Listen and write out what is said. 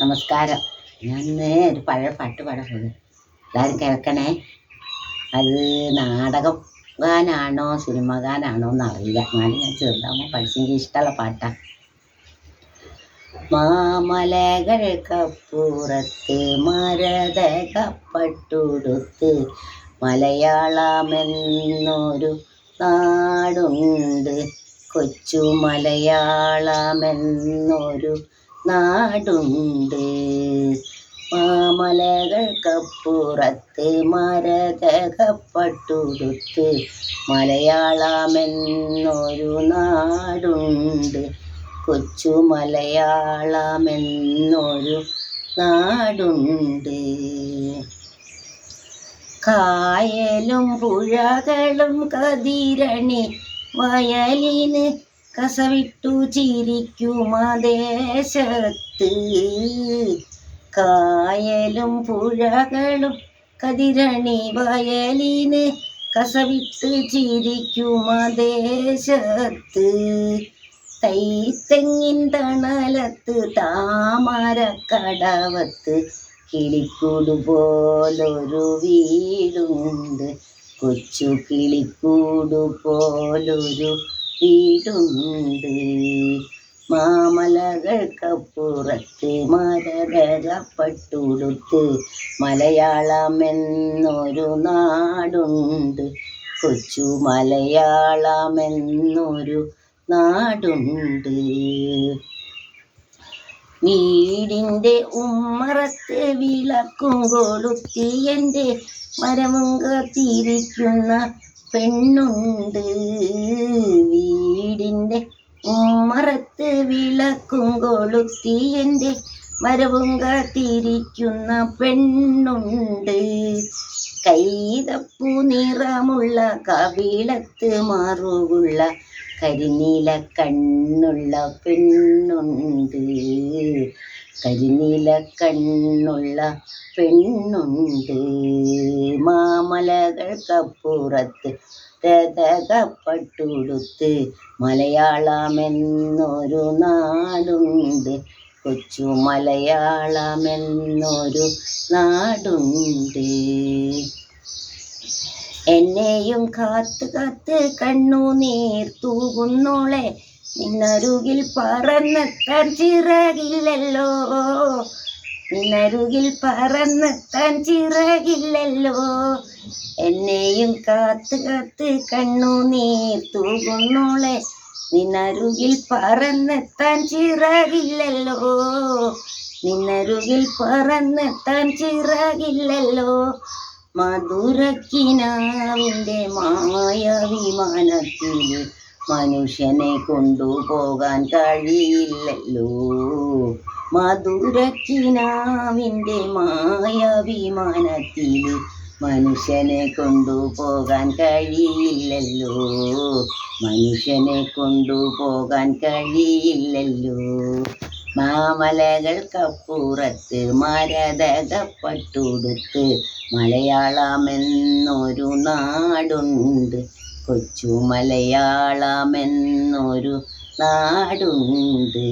നമസ്കാരം. ഞാൻ ഇന്ന് ഒരു പഴയ പാട്ട് പാടാൻ എല്ലാവരും കേൾക്കണേ. അത് നാടകം ഗാനാണോ സിനിമ ഗാനാണോ എന്നറിയില്ല. എന്നാലും ഞാൻ ചെറുതാകുമ്പോൾ പഠിച്ചെങ്കിൽ ഇഷ്ടമുള്ള പാട്ടാണ് മാമലകൾക്കപ്പുറത്ത് മരതകപ്പട്ടുടുത്ത് മലയാളമെന്നൊരു നാടുണ്ട്. കൊച്ചു മലയാളമെന്നൊരു നാടുണ്ട്. മാമലകൾക്കപ്പുറത്ത് മരതകപ്പട്ടുടുത്ത് മലയാളമെന്നൊരു നാടുണ്ട്. കൊച്ചു മലയാളമെന്നൊരു നാടുണ്ട്. കായലും പുഴകളും കതിരണി വയലിന് കസവിട്ടു ചിരിക്കുമദേശത്ത് കായലും പുഴകളും കതിരണി വയലിന് കസവിട്ട് ചിരിക്കുമദേശത്ത് തൈത്തെങ്ങിൻ തണലത്ത് താമരക്കടവത്ത് കിളിക്കൂട് പോലൊരു വീടുണ്ട്. കൊച്ചു കിളിക്കൂട് പോലൊരു വീടുണ്ട് മാമലകൾക്കപ്പുറത്ത് മരകരപ്പട്ടുടുത്ത് മലയാളമെന്നൊരു നാടുണ്ട്. കൊച്ചു മലയാളമെന്നൊരു നാടുണ്ട്. വീടിന്റെ ഉമ്മറത്ത് വിളക്കും കൊളുത്തി എന്റെ മരമുങ്ക കാത്തിരിക്കുന്ന പെണ്ണുണ്ട്. വീടിന്റെ ഉമ്മറത്ത് വിളക്കും കൊളുത്തി എന്റെ മരവും കാത്തിരിക്കുന്ന പെണ്ണുണ്ട്. കൈതപ്പു നിറമുള്ള കവിളത്ത് മാറുകുള്ള കരിനീല കണ്ണുള്ള പെണ്ണുണ്ട്. കരിനീല കണ്ണുള്ള പെണ്ണുണ്ട്. മാമലകൾക്കപ്പുറത്ത് രഥകപ്പട്ടുടുത്ത് മലയാളമെന്നൊരു നാടുണ്ട്. കൊച്ചു മലയാളമെന്നൊരു നാടുണ്ട്. എന്നെയും കാത്ത് കാത്ത് കണ്ണുനീർ തൂകുന്നോളെ. നിന്നരുകിൽ പറന്നെത്താൻ ചിറകില്ലല്ലോ നിന്നരുകിൽ പറന്നെത്താൻ ചിറകില്ലല്ലോ എന്നെയും കാത്ത് കാത്ത് കണ്ണു നീ തൂകുന്നോളെ. നിന്നരുകിൽ പറന്നെത്താൻ ചിറകില്ലല്ലോ നിന്നരുകിൽ പറന്നെത്താൻ ചിറകില്ലല്ലോ മധുരക്കിനാവിന്റെ മായ വിമാനത്തിൽ മനുഷ്യനെ കൊണ്ടുപോകാൻ കഴിയില്ലല്ലോ. മധുരക്കിനാവിന്റെ മായ വിമാനത്തിൽ മനുഷ്യനെ കൊണ്ടുപോകാൻ കഴിയില്ലല്ലോ. മനുഷ്യനെ കൊണ്ടുപോകാൻ കഴിയില്ലല്ലോ. മാമലകൾക്കപ്പുറത്ത് മരതകപ്പട്ടുടുത്ത് മലയാളമെന്നൊരു നാടുണ്ട്. കൊച്ചു മലയാളമെന്നൊരു നാടുണ്ട്.